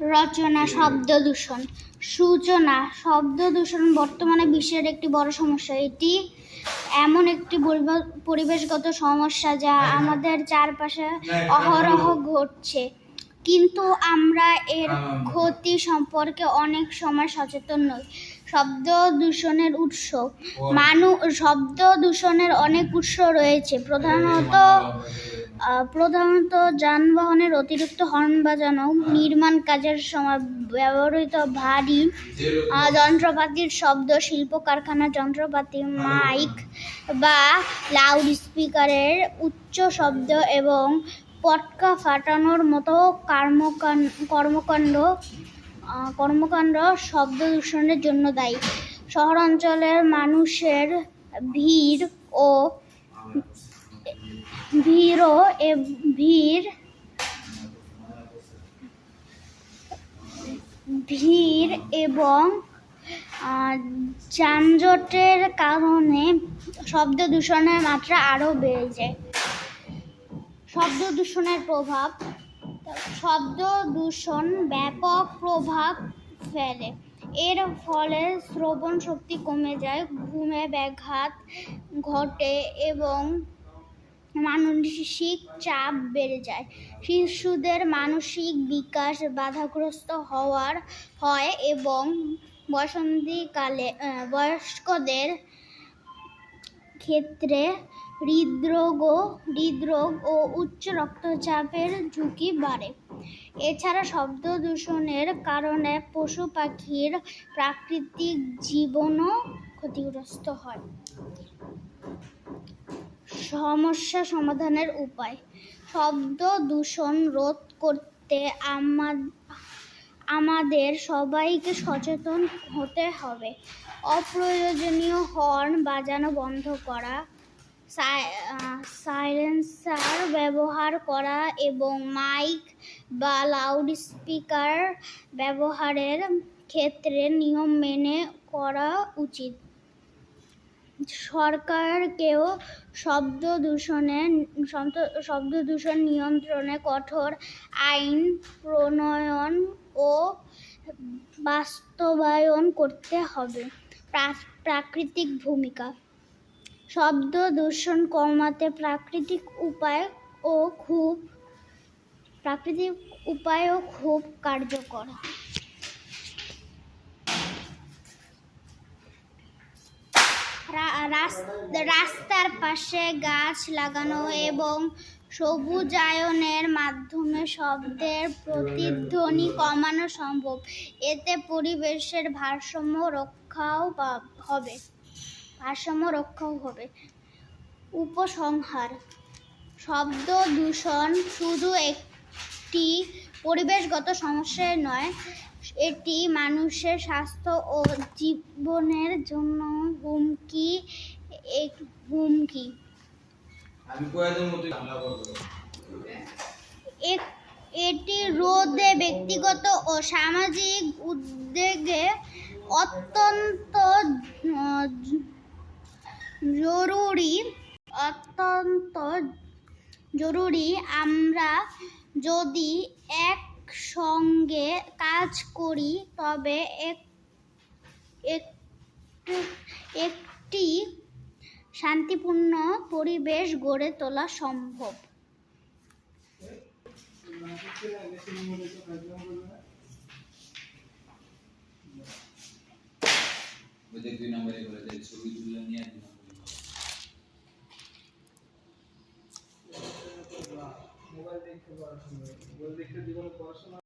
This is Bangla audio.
রচনা, শব্দ দূষণ। সূচনা, শব্দ দূষণ বর্তমানে বিশ্বের একটি বড় সমস্যা। এটি এমন একটি পরিব- পরিবেশগত সমস্যা যা আমাদের চারপাশে অহরহ ঘটছে। কিন্তু আমরা এর ক্ষতি সম্পর্কে অনেক সময় সচেতন নই। শব্দ দূষণের উৎস। মানু, শব্দ দূষণের অনেক উৎস রয়েছে। প্রধানত প্রধানত যানবাহনের অতিরিক্ত হর্ন বাজানো নির্মাণ কাজের সময় ব্যবহৃত ভারী যন্ত্রপাতির শব্দ, শিল্প কারখানার যন্ত্রপাতি, মাইক বা লাউড স্পিকারের উচ্চ শব্দ এবং পটকা ফাটানোর মতো কর্মকাণ্ড কর্মকাণ্ড শব্দ দূষণের জন্য দায়ী। শহরাঞ্চলের মানুষের ভিড় ও ভিড়ও ভিড় ভিড় এবং যানজটের কারণে শব্দ দূষণের মাত্রা আরও বেড়ে যায়। শব্দ দূষণের প্রভাব, শব্দ দূষণ ব্যাপক প্রভাব ফেলে। এর ফলে শ্রবণ শক্তি কমে যায়, ঘুমে ব্যাঘাত ঘটে এবং মানসিক চাপ বেড়ে যায়। শিশুদের মানসিক বিকাশ বাধাগ্রস্ত হওয়ার হয় এবং বসন্তীকালে বয়স্কদের ক্ষেত্রে হৃদরোগ ও হৃদরোগ ও উচ্চ রক্তচাপের ঝুঁকি বাড়ে। এছাড়া শব্দ দূষণের কারণে পশু পাখির প্রাকৃতিক জীবনও ক্ষতিগ্রস্ত হয়। সমস্যা সমাধানের উপায়। শব্দ দূষণ রোধ করতে আমা- আমাদের সবাইকে সচেতন হতে হবে। অপ্রয়োজনীয় হর্ন বাজানো বন্ধ করা সাইলেন্সার ব্যবহার করা এবং মাইক বা লাউড স্পিকার ব্যবহারের ক্ষেত্রে নিয়ম মেনে করা উচিত। সরকারকেও শব্দ দূষণে, শব্দ- দূষণ নিয়ন্ত্রণে কঠোর আইন প্রণয়ন ও বাস্তবায়ন করতে হবে। প্রাকৃতিক ভূমিকা। শব্দ দূষণ কমাতে প্রাকৃতিক উপায় ও খুব, প্রাকৃতিক উপায়ও খুব কার্যকর। রাস্তার পাশে গাছ লাগানো এবং সবুজায়নের মাধ্যমে শব্দের প্রতিধ্বনি কমানো সম্ভব। এতে পরিবেশের ভারসাম্য রক্ষাও হবে। ভারসাম্য রক্ষাও হবে। উপসংহার। শব্দ দূষণ শুধু একটি পরিবেশগত সমস্যাই নয় এটি মানুষের স্বাস্থ্য ও জীবনের জন্য হুমকি এক হুমকি। এটি রোধে ব্যক্তিগত ও সামাজিক উদ্যোগে অত্যন্ত জরুরি অত্যন্ত জরুরি। আমরা যদি একসঙ্গে কাজ করি, তবে এক এক- একটি শান্তিপূর্ণ পরিবেশ গড়ে তোলা সম্ভব। ছবি তুলে নিয়ে পড়াশোনা দেখতে জীবনে পড়াশোনা